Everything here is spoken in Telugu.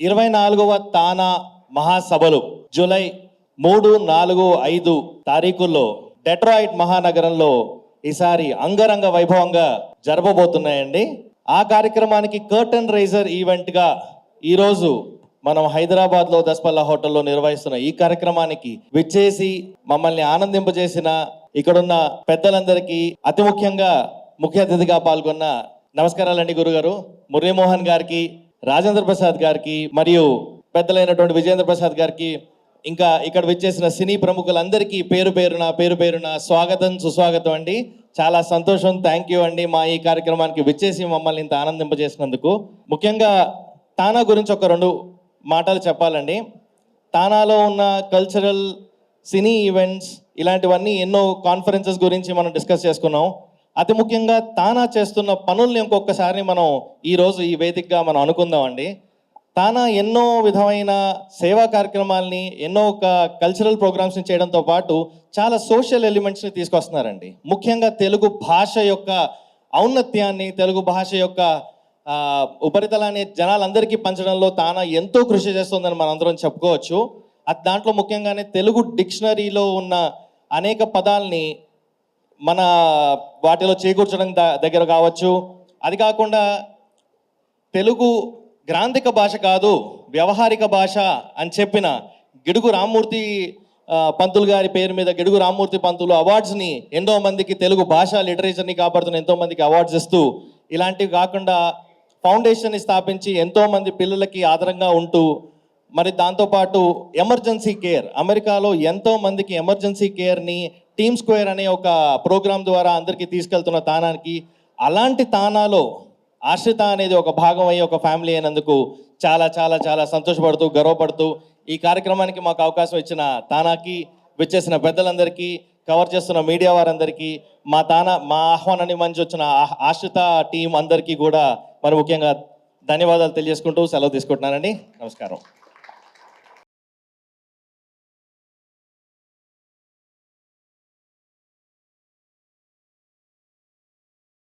ఇరవై నాలుగవ తానా మహాసభలు జూలై మూడు నాలుగు ఐదు తారీఖుల్లో డెట్రాయిట్ మహానగరంలో ఈసారి అంగరంగ వైభవంగా జరపబోతున్నాయండి. ఆ కార్యక్రమానికి కర్టన్ రైజర్ ఈవెంట్గా ఈరోజు మనం హైదరాబాద్లో దస్పల్లా హోటల్లో నిర్వహిస్తున్న ఈ కార్యక్రమానికి విచ్చేసి మమ్మల్ని ఆనందింపజేసిన ఇక్కడున్న పెద్దలందరికీ అతి ముఖ్యంగా ముఖ్య అతిథిగా పాల్గొన్న నమస్కారాలండి గురుగారు. మురళీమోహన్ గారికి రాజేంద్ర ప్రసాద్ గారికి మరియు పెద్దలైనటువంటి విజేంద్ర ప్రసాద్ గారికి ఇంకా ఇక్కడ విచ్చేసిన సినీ ప్రముఖులందరికీ పేరు పేరున పేరు పేరున స్వాగతం సుస్వాగతం అండి. చాలా సంతోషం. థ్యాంక్ యూ అండి. మా ఈ కార్యక్రమానికి విచ్చేసి మమ్మల్ని ఇంత ఆనందింపజేసినందుకు. ముఖ్యంగా తానా గురించి ఒక రెండు మాటలు చెప్పాలండి. తానాలో ఉన్న కల్చరల్ సినీ ఈవెంట్స్ ఇలాంటివన్నీ ఎన్నో కాన్ఫరెన్సెస్ గురించి మనం డిస్కస్ చేసుకున్నాం. అతి ముఖ్యంగా తానా చేస్తున్న పనుల్ని ఇంకొకసారి మనం ఈరోజు ఈ వేదికగా మనం అనుకుందామండి. తానా ఎన్నో విధమైన సేవా కార్యక్రమాల్ని ఎన్నో ఒక కల్చరల్ ప్రోగ్రామ్స్ని చేయడంతో పాటు చాలా సోషల్ ఎలిమెంట్స్ని తీసుకొస్తున్నారండి. ముఖ్యంగా తెలుగు భాష యొక్క ఔన్నత్యాన్ని తెలుగు భాష యొక్క ఉపరితలాన్ని జనాలందరికీ పంచడంలో తానా ఎంతో కృషి చేస్తుందని మనందరం చెప్పుకోవచ్చు. అది దాంట్లో ముఖ్యంగానే తెలుగు డిక్షనరీలో ఉన్న అనేక పదాల్ని మన వాటిలో చేకూర్చడం ద- దగ్గర కావచ్చు. అది కాకుండా తెలుగు గ్రాంధిక భాష కాదు వ్యవహారిక భాష అని చెప్పిన గిడుగు రామ్మూర్తి పంతులు గారి పేరు మీద గిడుగు రామ్మూర్తి పంతులు అవార్డ్స్ని ఎంతో మందికి తెలుగు భాష లిటరేచర్ని కాపాడుతున్న ఎంతో మందికి అవార్డ్స్ ఇస్తూ ఇలాంటివి కాకుండా ఫౌండేషన్ని స్థాపించి ఎంతో మంది పిల్లలకి ఆధారంగా ఉంటూ మరి దాంతోపాటు ఎమర్జెన్సీ కేర్. అమెరికాలో ఎంతో మందికి ఎమర్జెన్సీ కేర్ని టీమ్ స్క్వేర్ అనే ఒక ప్రోగ్రామ్ ద్వారా అందరికీ తీసుకెళ్తున్న తానానికి అలాంటి తానాలో ఆశ్రిత అనేది ఒక భాగం అయ్యి ఒక ఫ్యామిలీ అయినందుకు చాలా చాలా చాలా సంతోషపడుతూ గర్వపడుతూ ఈ కార్యక్రమానికి మాకు అవకాశం ఇచ్చిన తానాకి విచ్చేసిన పెద్దలందరికీ కవర్ చేస్తున్న మీడియా వారందరికీ మా తానా మా ఆహ్వానాన్ని మంచి వచ్చిన ఆశ్రిత టీం అందరికీ కూడా మరి ముఖ్యంగా ధన్యవాదాలు తెలియజేసుకుంటూ సెలవు తీసుకుంటున్నానండి. నమస్కారం.